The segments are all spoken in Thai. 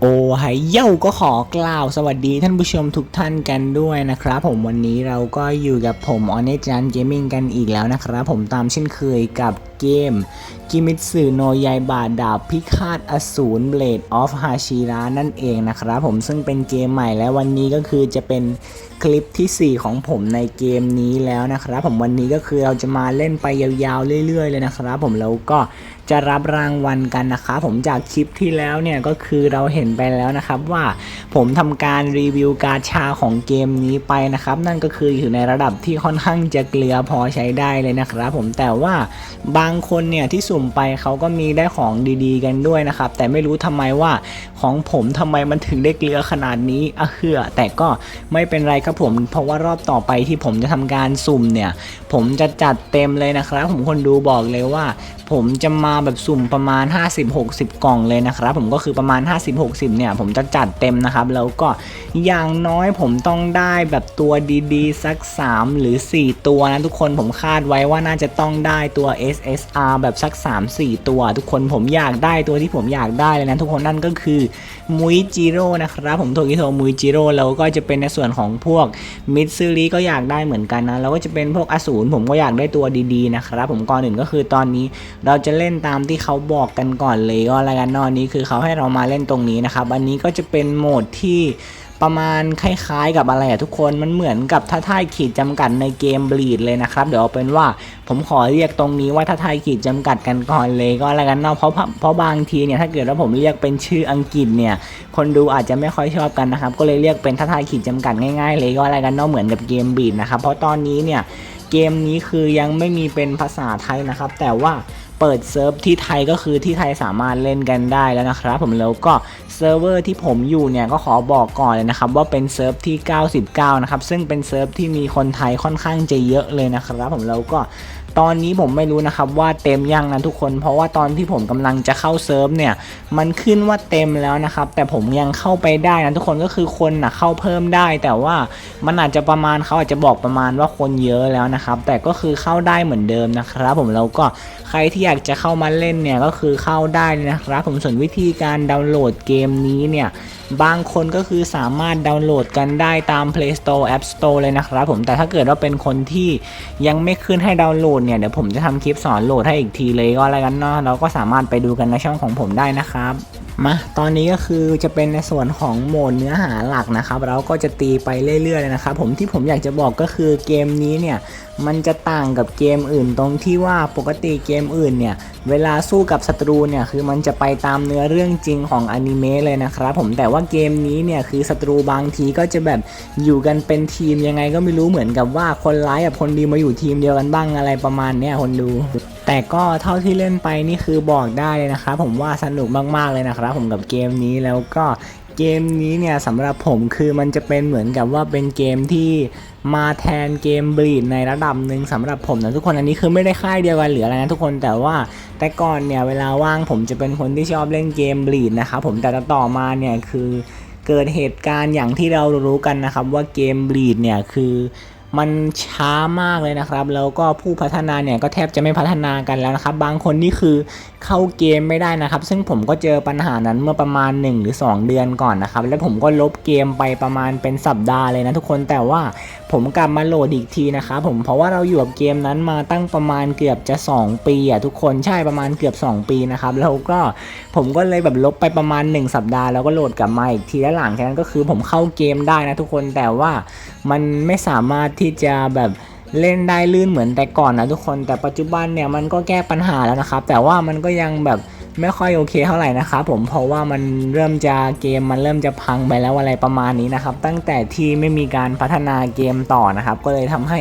โอ้ไฮเย่าก็ขอกล่าวสวัสดีท่านผู้ชมทุกท่านกันด้วยนะครับผมวันนี้เราก็อยู่กับผมออเนจันเกมมิ่งกันอีกแล้วนะครับผมตามเช่นเคยกับ เกม กิมิตสึโนยายบาดาบพิฆาตอสูรเบลดออฟฮาชิระนั่นเองนะครับผมซึ่งเป็นเกมใหม่และวันนี้ก็คือจะเป็นคลิปทีสี่ 4 ของผมในเกมนี้แล้วนะครับผมวันนี้ก็คือเราจะมาเล่นไปยาวๆเรื่อยๆเลยนะครับผมแล้วก็จะรับรางวัลกันนะครับผมจากคลิปที่แล้วเนี่ยก็คือเราเห็นไปแล้วนะครับว่าผมทำการรีวิวการชาของเกมนี้ไปนะครับ นั่นก็คืออยู่ในระดับที่ค่อนข้างจะเกลือพอใช้ได้เลยนะครับผมแต่ว่าบางางคนเนี่ยที่สุ่มไปเขาก็มีได้ของดีๆ กันด้วยนะครับ แต่ไม่รู้ทำไมว่าของผมทำไมมันถึงได้เกลือขนาดนี้อะเฮือแต่ก็ไม่เป็นไรครับผม เพราะว่ารอบต่อไปที่ผมจะทำการสุ่มเนี่ย ผมจะจัดเต็มเลยนะครับ ผมคนดูบอกเลยว่า ผมจะมาแบบสุ่มประมาณ 50-60 กล่องเลยนะครับ ผมก็คือประมาณ 50-60 เนี่ย ผมจะจัดเต็มนะครับ แล้วก็อย่างน้อยผมต้องได้แบบตัวดีๆ สัก 3 หรือ 4 ตัวนะทุกคนผมคาดไว้ว่าน่าจะต้องได้ตัว SR แบบสัก 3-4 ตัว ทุกคนผมอยากได้ตัวที่ผมอยากได้เลยนะทุกคนนั่นก็คือมุยจิโร่นะครับผมโทกิโทมุยจิโร่แล้วก็จะเป็นในส่วนของพวกมิตซึริก็อยากได้เหมือนกันนะแล้วก็จะเป็นพวกอสูรผมก็อยากได้ตัวดีๆนะครับผมก่อนอื่นก็คือตอนนี้เราจะเล่นตามที่เขาบอกกันก่อนเลยก็อะไรกันนอนนี้คือเขาให้เรามาเล่นตรงนี้นะครับอันนี้ก็จะเป็นโหมดที่ ประมาณคล้ายๆกับอะไรอะทุกคนมันเหมือนกับท่าทายขีดจำกัดในเกมบลีดเลยนะครับ เดี๋ยวเอาเป็นว่าผมขอเรียกตรงนี้ว่าท่าทายขีดจำกัดกันก่อนเลยก็อะไรกันเนาะเพราะเพราะบางทีเนี่ยถ้าเกิดว่าผมเรียกเป็นชื่ออังกฤษเนี่ยคนดูอาจจะไม่ค่อยชอบกันนะครับ ก็เลยเรียกเป็นท่าทายขีดจำกัดง่ายๆ เลยก็อะไรกันเนาะเหมือนกับเกมบลีดนะครับเพราะตอนนี้เนี่ยเกมนี้คือยังไม่มีเป็นภาษาไทยนะครับ แต่ว่า เปิดเซิร์ฟที่ไทยก็คือที่ไทยสามารถเล่นกันได้แล้วนะครับผมแล้วก็เซิร์ฟเวอร์ที่ผมอยู่เนี่ยก็ขอบอกก่อนเลยนะครับว่าเป็นเซิร์ฟที่ 99 นะครับซึ่งเป็นเซิร์ฟที่มีคนไทยค่อนข้างจะเยอะเลยนะครับผมแล้วก็ ตอนนี้ผมไม่รู้นะครับว่าเต็มยังนะทุกคน เพราะว่าตอนที่ผมกำลังจะเข้าเซิร์ฟเนี่ย มันขึ้นว่าเต็มแล้วนะครับ แต่ผมยังเข้าไปได้นะทุกคนก็คือคนนะเข้าเพิ่มได้ แต่ว่ามันอาจจะประมาณเขาอาจจะบอกประมาณว่าคนเยอะแล้วนะครับ แต่ก็คือเข้าได้เหมือนเดิมนะครับ ผมแล้วก็ใครที่อยากจะเข้ามาเล่นเนี่ยก็คือเข้าได้นะครับ ผมส่วนวิธีการดาวน์โหลดเกมนี้เนี่ย บางคนก็คือสามารถดาวน์โหลดกันได้ตาม Play Store App Store เลยนะครับผมแต่ถ้าเกิดว่าเป็นคนที่ยังไม่ขึ้นให้ดาวน์โหลดเนี่ยเดี๋ยวผมจะทำคลิปสอนโหลดให้อีกทีเลยก็อะไรกันเนาะเราก็สามารถไปดูกันในช่องของผมได้นะครับ มาตอนนี้ก็คือจะเป็นในส่วนของโหมดเนื้อหาหลักนะครับ เราก็จะตีไปเรื่อยๆเลยนะครับผมที่ผมอยากจะบอกก็คือเกมนี้เนี่ยมันจะต่างกับเกมอื่นตรงที่ว่าปกติเกมอื่นเนี่ยเวลาสู้กับศัตรูเนี่ยคือมันจะไปตามเนื้อเรื่องจริงของอนิเมะเลยนะครับผมแต่ว่าเกมนี้เนี่ยคือศัตรูบางทีก็จะแบบอยู่กันเป็นทีมยังไงก็ไม่รู้เหมือนกับว่าคนร้ายกับคนดีมาอยู่ทีมเดียวกันบ้างอะไรประมาณเนี้ยคนดู แต่ก็เท่าที่เล่นไปนี่คือบอกได้เลยนะครับผมว่าสนุกมากๆเลยนะครับผมกับเกมนี้แล้วก็เกมนี้เนี่ยสำหรับผมคือมันจะเป็นเหมือนกับว่าเป็นเกมที่มาแทนเกมบลีดในระดับหนึ่งสำหรับผมนะทุกคนอันนี้คือไม่ได้ค่ายเดียวกันหรืออะไรนะทุกคนแต่ว่าแต่ก่อนเนี่ยเวลาว่างผมจะเป็นคนที่ชอบเล่นเกมบลีดนะครับผมแต่ต่อมาเนี่ยคือเกิดเหตุการณ์อย่างที่เรารู้กันนะครับว่าเกมบลีดเนี่ยคือ มันช้ามากเลยนะครับ แล้วก็ผู้พัฒนาเนี่ยก็แทบจะไม่พัฒนากันแล้วนะครับ บางคนนี่คือเข้าเกมไม่ได้นะครับ ซึ่งผมก็เจอปัญหานั้นเมื่อประมาณ 1 หรือ 2 เดือนก่อนนะครับ แล้วผมก็ลบเกมไปประมาณเป็นสัปดาห์เลยนะทุกคนแต่ว่าผมกลับมาโหลดอีกทีนะครับผมเพราะว่าเราอยู่กับเกมนั้นมาตั้งประมาณเกือบจะ 2 ปีอะทุกคนใช่ประมาณเกือบ 2 ปีนะครับแล้วก็ผมก็เลยแบบลบไปประมาณ 1 สัปดาห์แล้วก็โหลดกลับมาอีกทีแล้วหลังจากนั้นก็คือผมเข้าเกมได้นะทุกคนแต่ว่ามันไม่สามารถที่จะแบบ เล่นได้ลื่นเหมือนแต่ก่อนนะทุกคนแต่ปัจจุบันเนี่ยมันก็แก้ปัญหาแล้วนะครับ แต่ว่ามันก็ยังแบบ ไม่ค่อยโอเคเท่าไหร่นะครับผมเพราะว่ามันเริ่มจะเกมมันเริ่มจะพังไปแล้วอะไรประมาณนี้นะครับ ตั้งแต่ที่ไม่มีการพัฒนาเกมต่อนะครับ ก็เลยทำให้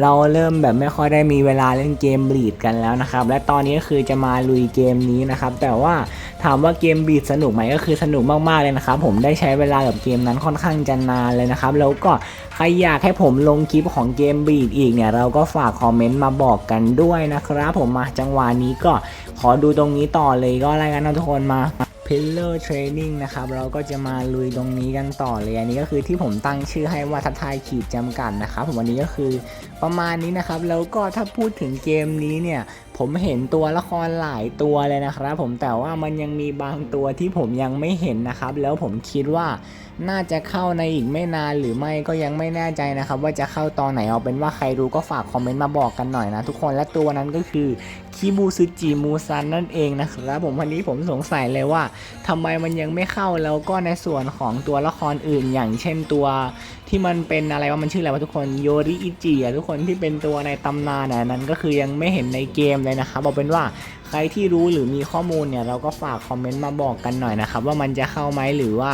เราเริ่มแบบไม่ค่อยได้มีเวลาเล่นเกมบีดกันแล้วนะครับ และตอนนี้ก็คือจะมาลุยเกมนี้นะครับ แต่ว่าถามว่าเกมบีดสนุกไหมก็คือสนุกมากๆเลยนะครับ ผมได้ใช้เวลากับเกมนั้นค่อนข้างจะนานเลยนะครับ แล้วก็ใครอยากให้ผมลงคลิปของเกมบีดอีกเนี่ยเราก็ฝากคอมเมนต์มาบอกกันด้วยนะครับ ผมมาจังหวะนี้ก็ ขอดูตรงนี้ต่อเลยก็อะไรกันนะทุกคนมา Pillar Training นะครับเราก็จะมาลุยตรงนี้กันต่อเลยอันนี้ก็คือที่ผมตั้งชื่อให้ว่าทัทายขีดจำกัดนะครับผมวันนี้ก็คือประมาณนี้นะครับ แล้วก็ถ้าพูดถึงเกมนี้เนี่ย ผมเห็นตัวละครหลายตัวเลยนะครับ ผมแต่ว่ามันยังมีบางตัวที่ผมยังไม่เห็นนะครับ แล้วผมคิดว่า น่าจะเข้าในอีกไม่นานหรือไม่ก็ยังไม่แน่ใจนะครับ ว่าจะเข้าตอนไหนเอาเป็นว่าใครรู้ก็ฝากคอมเมนต์มาบอกกันหน่อยนะทุกคนและตัวนั้นก็คือคิบูซึจิมูซันนั่นเองนะครับผมวันนี้ผมสงสัยเลยว่าทำไมมันยังไม่เข้าแล้วก็ในส่วนของตัวละครอื่น อย่างเช่นตัวที่มันเป็นอะไรว่ามันชื่ออะไรวะทุกคนโยริอิจิอะทุกคนที่เป็นตัวในตำนานนั้นก็คือยังไม่เห็นในเกมเลยนะครับเอาเป็นว่า รที่รู้หรือมีข้อมูลเนี่ยเราก็ฝากคอมเมนต์มาบอกกันหน่อยนะครับว่ามันจะเข้าไหมหรือว่า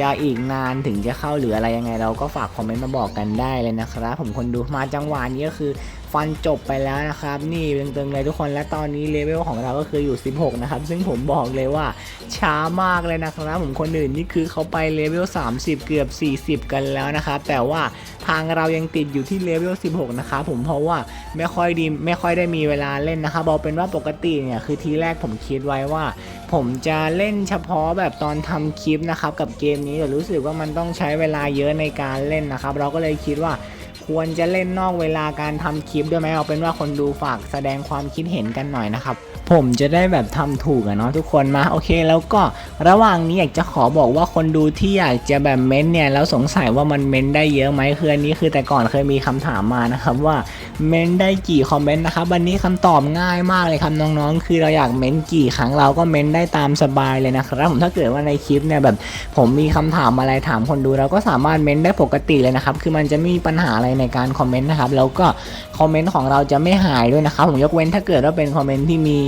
จะอีกนานถึงจะเข้าหรืออะไรยังไง เราก็ฝากคอมเมนต์มาบอกกันได้เลยนะครับผมคนดูมาจังหวะนี้ก็คือฟันจบไปแล้วนะครับ นี่ตึงๆเลยทุกคนและตอนนี้เลเวลของเราก็คืออยู่ 16 นะครับ ซึ่งผมบอกเลยว่าช้ามากเลยนะครับ ผมคนอื่นนี่คือเขาไปเลเวล 30 เกือบ 40 กันแล้วนะครับแต่ว่าทางเรายังติดอยู่ที่เลเวล 16 นะครับผมเพราะว่าไม่ค่อยดีไม่ค่อยได้มีเวลาเล่นนะครับเอาเป็นว่าปกติเนี่ยคือทีแรกผมคิดไว้ว่า ผมจะเล่นเฉพาะแบบตอนทำคลิปนะครับกับเกมนี้แต่รู้สึกว่ามันต้องใช้เวลาเยอะในการเล่นนะครับ เราก็เลยคิดว่า ควรจะเล่นนอกเวลาการทำคลิปด้วยไหมเอาเป็นว่าคนดูฝากแสดงความคิดเห็นกันหน่อยนะครับ ผมจะได้แบบทำถูกอะเนาะทุกคนมาโอเค แล้วก็ระหว่างนี้อยากจะขอบอกว่าคนดูที่อยากจะแบบเม้นต์เนี่ยแล้วสงสัยว่ามันเม้นต์ได้เยอะไหมคืออันนี้คือแต่ก่อนเคยมีคำถามมานะครับว่าเม้นต์ได้กี่คอมเมนต์นะครับวันนี้คำตอบง่ายมากเลยครับน้องๆ คือเราอยากเม้นต์กี่ครั้งเราก็เม้นต์ได้ตามสบายเลยนะครับผมถ้าเกิดว่าในคลิปเนี่ยแบบผมมีคำถามอะไรถามคนดูเราก็สามารถเม้นได้ปกติเลยนะครับคือมันจะไม่มีปัญหาอะไรในการคอมเมนต์นะครับแล้วก็ คอมเมนต์ของเราจะไม่หายด้วยนะครับผมยกเว้นถ้าเกิดว่าเป็นคอมเมนต์ที่มี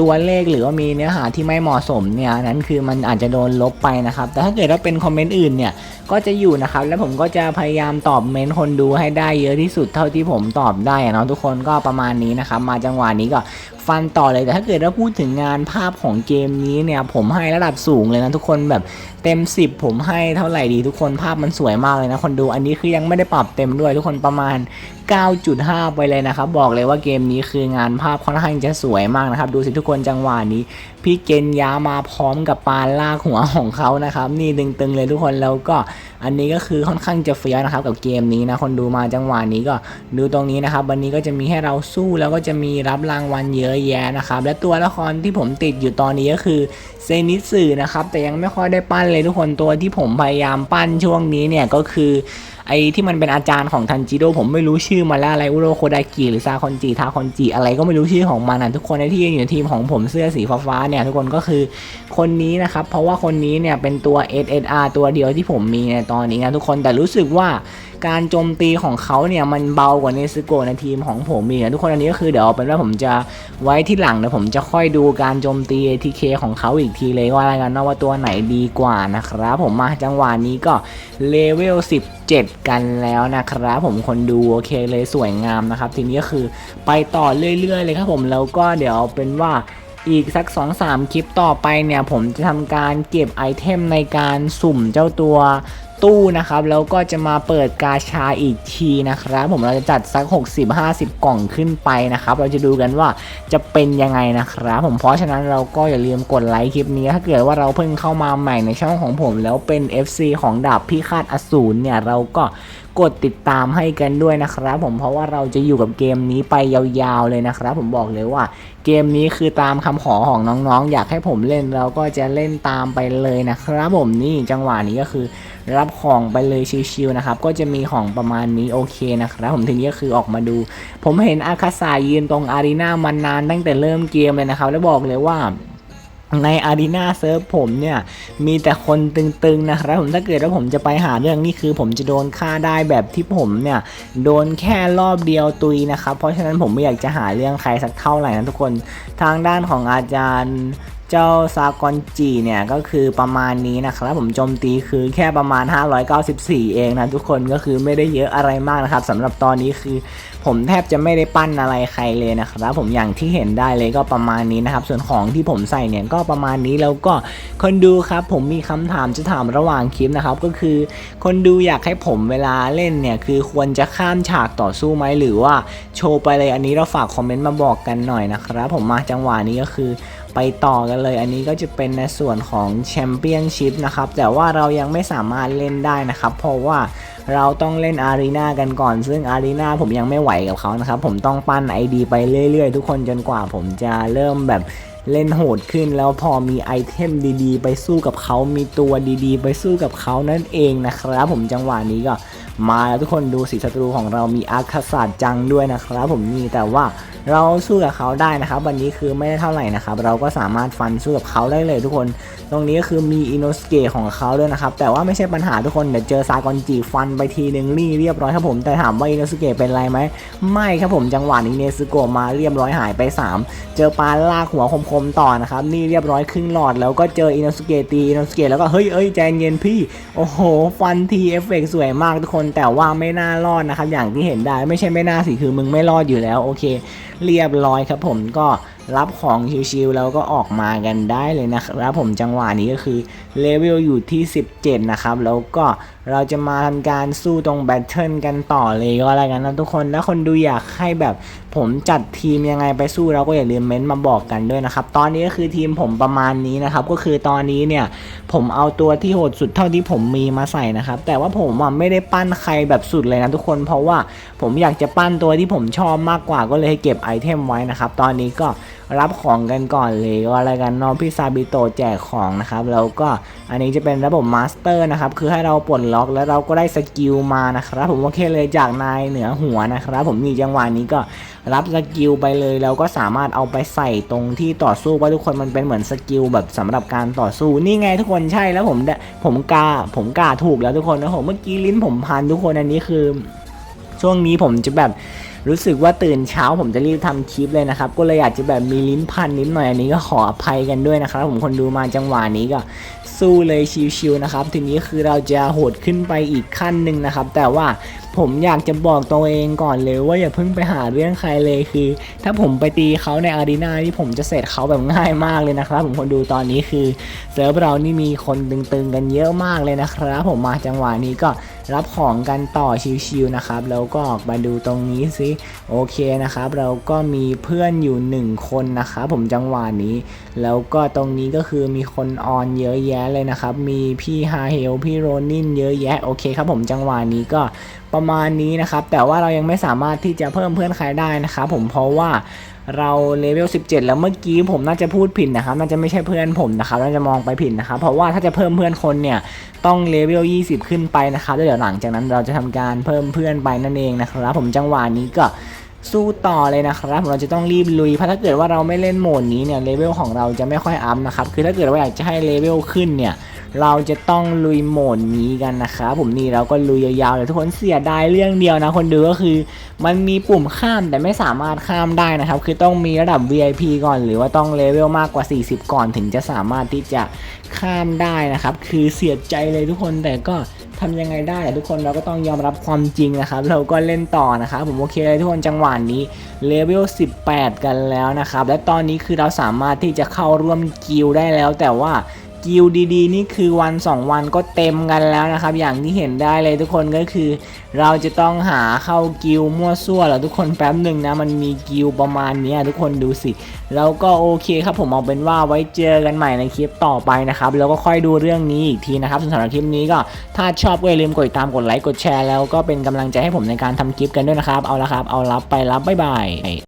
ตัวเลขหรือว่ามีเนื้อหาที่ไม่เหมาะสมเนี่ยนั้นคือมันอาจจะโดนลบไปนะครับ แต่ถ้าเกิดว่าเป็นคอมเมนต์อื่นเนี่ยก็จะอยู่นะครับ แล้วผมก็จะพยายามตอบเมนต์คนดูให้ได้เยอะที่สุดเท่าที่ผมตอบได้เนาะทุกคนก็ประมาณนี้นะครับ มาจังหวะนี้ก็ฟันต่อเลยแต่ถ้าเกิดว่าพูดถึงงานภาพของเกมนี้เนี่ยผมให้ระดับสูงเลยนะทุกคนแบบเต็ม 10 ผมให้เท่าไหร่ดีทุกคนภาพมันสวยมากเลยนะคนดูอันนี้คือยังไม่ได้ปรับเต็มด้วยทุกคนประมาณ 9.5 ไปเลยนะครับ บอกเลยว่าเกมนี้คืองานภาพค่อนข้างจะสวยมากนะครับ ดูสิทุกคนจังหวะนี้ พี่เกนยามาพร้อมกับปานลากหัวของเขานะครับ นี่ตึงๆเลยทุกคนแล้วก็อันนี้ก็คือค่อนข้างจะเฟี้ยวนะครับกับเกมนี้นะคนดูมาจังหวะนี้ก็ดูตรงนี้นะครับวันนี้ก็จะมีให้เราสู้แล้วก็จะมีรับรางวัลเยอะแยะนะครับ และตัวละครที่ผมติดอยู่ตอนนี้ก็คือเซนิสึนะครับแต่ยังไม่ค่อยได้ปั้นเลยทุกคนตัวที่ผมพยายามปั้นช่วงนี้เนี่ยก็คือไอ้ที่มันเป็นอาจารย์ของทันจิโร่ผมไม่รู้ชื่อมาแล้วอะไรอุโรโคดากิหรือซาคอนจิทาคอนจิอะไรก็ไม่รู้ชื่อของมันนะทุกคนในที่อยู่ในทีมของผมเสื้อสีฟ้าๆเนี่ยทุกคนก็คือคนนี้นะครับเพราะว่าคนนี้เนี่ยเป็นตัว SSR ตัวเดียวที่ผมมีในตอนนี้นะทุกคนแต่รู้สึกว่าการโจมตีของเขาเนี่ยมันเบากว่าเนซึโกในทีมของผมอีกนะทุกคนอันนี้ก็คือเดี๋ยวเป็นว่าผมจะไว้ที่หลังเดี๋ยวผมจะค่อยดูการโจมตี ATK ของเขาอีกทีเลยว่าอะไรกันนะว่าตัวไหนดีกว่านะครับผมมาจังหวะนี้ก็เลเวล 17 กันแล้วนะครับผมคนดูโอเคเลยสวยงามนะครับทีนี้ก็คือไปต่อเรื่อยๆ เลยครับผมแล้วก็เดี๋ยวเป็นว่า อีกสัก 2-3 คลิปต่อไปเนี่ย ผมจะทำการเก็บไอเทมในการสุ่มเจ้าตัวตู้นะครับ แล้วก็จะมาเปิดกาชาอีกทีนะครับ ผมเราจะจัดสัก 60-50 กล่องขึ้นไปนะครับ เราจะดูกันว่าจะเป็นยังไงนะครับ ผมเพราะฉะนั้นเราก็อย่าลืมกดไลค์คลิปนี้ถ้าเกิดว่าเราเพิ่งเข้ามาใหม่ในช่องของผม แล้วเป็น FC ของดาบพี่คาดอสูรเนี่ยเราก็กดติดตามให้กันด้วยนะครับผมเพราะว่าเราจะอยู่กับเกมนี้ไปยาวๆเลยนะครับ ผมบอกเลยว่า เกมนี้คือตามคำขอของน้องๆ อยากให้ผมเล่นเราก็จะเล่นตามไปเลยนะครับผมนี่จังหวะนี้ก็คือ รับของไปเลยชิวๆนะครับ ก็จะมีของประมาณนี้โอเคนะครับ ผมทีนี้ก็คือออกมาดู ผมเห็นอาคาสายืนตรงอารีนามานานตั้งแต่เริ่มเกมเลยนะครับ แล้วบอกเลยว่าในอารีนาเซิร์ฟผมเนี่ยมีแต่คนตึงๆนะครับผมถ้าเกิดว่าผมจะไปหาเรื่องนี่คือ ผมจะโดนฆ่าได้แบบที่ผมเนี่ยโดนแค่รอบเดียวตุยนะครับเพราะฉะนั้นผมไม่อยากจะหาเรื่องใครสักเท่าไหร่นะทุกคนทางด้านของอาจารย์ เจ้าซากอนจีเนี่ยก็คือประมาณนี้นะครับผมโจมตีคือแค่ประมาณ 594 เองนะทุกคนก็คือไม่ได้เยอะอะไรมากนะครับสำหรับตอนนี้คือผมแทบจะไม่ได้ปั้นอะไรใครเลยนะครับผมอย่างที่เห็นได้เลยก็ประมาณนี้นะครับ ส่วนของที่ผมใส่เนี่ยก็ประมาณนี้แล้วก็คนดูครับ ผมมีคำถามจะถามระหว่างคลิปนะครับ ก็คือ คนดูอยากให้ผมเวลาเล่นเนี่ยคือควรจะข้ามฉากต่อสู้ไหมหรือว่าโชว์ไปเลยอันนี้เราฝากคอมเมนต์มาบอกกันหน่อยนะครับผมมาจังหวะนี้ก็คือ ไปต่อกันเลย อันนี้ก็จะเป็นในส่วนของแชมเปี้ยนชิพนะครับ แต่ว่าเรายังไม่สามารถเล่นได้นะครับ เพราะว่าเราต้องเล่นอารีนากันก่อน ซึ่งอารีนาผมยังไม่ไหวกับเขานะครับ ผมต้องปั้น ID ไปเรื่อยๆ ทุกคนจนกว่าผมจะเริ่มแบบเล่นโหดขึ้นแล้วพอมีไอเทมดีๆ ไปสู้กับเขา มีตัวดีๆ ไปสู้กับเขานั่นเองนะครับ ผมจังหวะนี้ก็ มาแล้วทุกคนดูสีศัตรูของเรามีอาคาศาสตร์จังด้วยนะครับผมนี่แต่ว่าเราสู้กับเขาได้นะครับ วันนี้คือไม่ได้เท่าไหร่นะครับ เราก็สามารถฟันสู้กับเขาได้เลยทุกคน ตรงนี้ก็คือมีอินโนสเกะของเขาด้วยนะครับ แต่ว่าไม่ใช่ปัญหาทุกคน เดี๋ยวเจอซากอนจิฟันไปทีนึงรี่เรียบร้อยครับผม แต่ถามว่าอินโนสเกะเป็นไรไหม ไม่ครับผม จังหวะนี้เนซึโกะมาเรียบร้อยหายไป 3 เจอปลาลากหัวคมๆต่อนะครับ นี่เรียบร้อยครึ่งหลอด แล้วก็เจออินโนสเกะตีอินโนสเกะแล้วก็เฮ้ยเอ้ยใจเย็นพี่ โอ้โห ฟันทีเอฟเฟกสวยมากทุกคนแต่ว่าไม่น่ารอดนะครับอย่างที่เห็นได้ไม่ใช่ไม่น่าสิคือมึงไม่รอดอยู่แล้วโอเค เรียบร้อยครับผมก็รับของชิวๆแล้วก็ออกมากันได้เลยนะครับผมจังหวะนี้ก็คือเลเวลอยู่ที่ 17 นะครับ แล้วก็เราจะมาทำการสู้ตรงแบทเทิลกันต่อเลยก็แล้วกันนะทุกคนถ้าคนดูอยากให้แบบผมจัดทีมยังไงไปสู้เราก็อย่าลืมเม้นต์มาบอกกันด้วยนะครับ ตอนนี้ก็คือทีมผมประมาณนี้นะครับ ก็คือตอนนี้เนี่ยผมเอาตัวที่โหดสุดเท่าที่ผมมีมาใส่นะครับ แต่ว่าผมไม่ได้ปั้นใครแบบสุดเลยนะทุกคน เพราะว่าผมอยากจะปั้นตัวที่ผมชอบมากกว่าก็เลยเก็บไอเทมไว้นะครับ ตอนนี้ก็รับของกันก่อนเลยก็อะไรกันน้องพี่ซาบิโตะแจกของนะครับ แล้วก็อันนี้จะเป็นระบบมาสเตอร์นะครับ คือให้เราปลดล็อกแล้วเราก็ได้สกิลมานะครับ ผมโอเคเลยจากนายเหนือหัวนะครับ ผมนี่จังหวะนี้ก็รับสกิลไปเลยแล้วก็สามารถเอาไปใส่ตรงที่ต่อสู้ว่าทุกคนมันเป็นเหมือนสกิลแบบสำหรับการต่อสู้นี่ไงทุกคนใช่แล้วผมผมกาผมกาถูกแล้วทุกคนนะผมเมื่อกี้ลิ้นผมพันทุกคนอันนี้คือ ช่วงนี้ผมจะแบบ รู้สึกว่าตื่นเช้าผมจะรีบทำคลิปเลยนะครับ ก็เลยอยากจะแบบมีลิ้นพันนิดหน่อยอันนี้ก็ขออภัยกันด้วยนะครับ ผมคนดูมาจังหวะนี้ก็สู้เลยชิวๆนะครับ ทีนี้คือเราจะโหดขึ้นไปอีกขั้นหนึ่งนะครับ แต่ว่า ผมอยากจะบอกตัวเองก่อนเลยว่าอย่าเพิ่งไปหาเรื่องใครเลยคือ ถ้าผมไปตีเขาในอารีนาที่ผมจะเสร็จเขาแบบง่ายมากเลยนะครับ ผมคนดูตอนนี้คือเซิร์ฟเรานี่มีคนตึงๆกันเยอะมากเลยนะครับ ผมมาจังหวะนี้ก็รับของกันต่อชิวๆนะครับ แล้วก็ออกมาดูตรงนี้สิโอเคนะครับ เราก็มีเพื่อนอยู่หนึ่งคนนะครับผมจังหวะนี้ แล้วก็ตรงนี้ก็คือมีคนออนเยอะแยะเลยนะครับ มีพี่ฮาเฮลพี่โรนินเยอะแยะโอเคครับผมจังหวะนี้ก็ประมาณนี้นะครับ แต่ว่าเรายังไม่สามารถที่จะเพิ่มเพื่อนใครได้นะครับผมเพราะว่าเราเลเวล 17 แล้วเมื่อกี้ผมน่าจะพูดผิดนะครับน่าจะไม่ใช่เพื่อนผมนะครับน่าจะมองไปผิดนะครับ เพราะว่าถ้าจะเพิ่มเพื่อนคนเนี่ยต้องเลเวล 20 ขึ้นไปนะครับแล้วเดี๋ยวหลังจากนั้นเราจะทำการเพิ่มเพื่อนไปนั่นเองนะครับผมจังหวะนี้ก็ สู้ต่อเลยนะครับเราจะต้องรีบลุยเพราะถ้าเกิดว่าเราไม่เล่นโหมดนี้เนี่ยเลเวลของเราจะไม่ค่อยอัพนะครับคือถ้าเกิดว่าอยากจะให้เลเวลขึ้นเนี่ยเราจะต้องลุยโหมดนี้กันนะครับผมนี่เราก็ลุยยาวๆเลยทุกคนเสียดายเรื่องเดียวนะคนดูก็คือ มันมีปุ่มข้ามแต่ไม่สามารถข้ามได้นะครับ คือต้องมีระดับ VIP ก่อน หรือว่าต้องเลเวลมากกว่า 40 ก่อนถึงจะสามารถที่จะข้ามได้นะครับ คือเสียใจเลยทุกคนแต่ก็ ทำยังไงได้อะทุกคนเราก็ต้องยอมรับความจริงนะครับ เราก็เล่นต่อนะครับผมโอเคเลยทุกคนจังหวะนี้เลเวล 18 กันแล้วนะครับ และตอนนี้คือเราสามารถที่จะเข้าร่วมกิลด์ได้แล้ว แต่ว่า กิลดีๆ นี่คือวัน 2 วันก็เต็มกันแล้วนะครับ อย่างที่เห็นได้เลยทุกคนก็คือ เราจะต้องหาเข้ากิลมั่วซั่วแล้วทุกคนแป๊บหนึ่งนะ มันมีกิลประมาณนี้ทุกคนดูสิ แล้วก็โอเคครับผมเอาเป็นว่าไว้เจอกันใหม่ในคลิปต่อไปนะครับ แล้วก็ค่อยดูเรื่องนี้อีกทีนะครับสำหรับคลิปนี้ก็ถ้าชอบก็อย่าลืมกดติดตามกดไลค์กดแชร์แล้วก็เป็นกำลังใจให้ผมในการทำคลิปกันด้วยนะครับเอาละครับเอารับไปรับบ๊ายบาย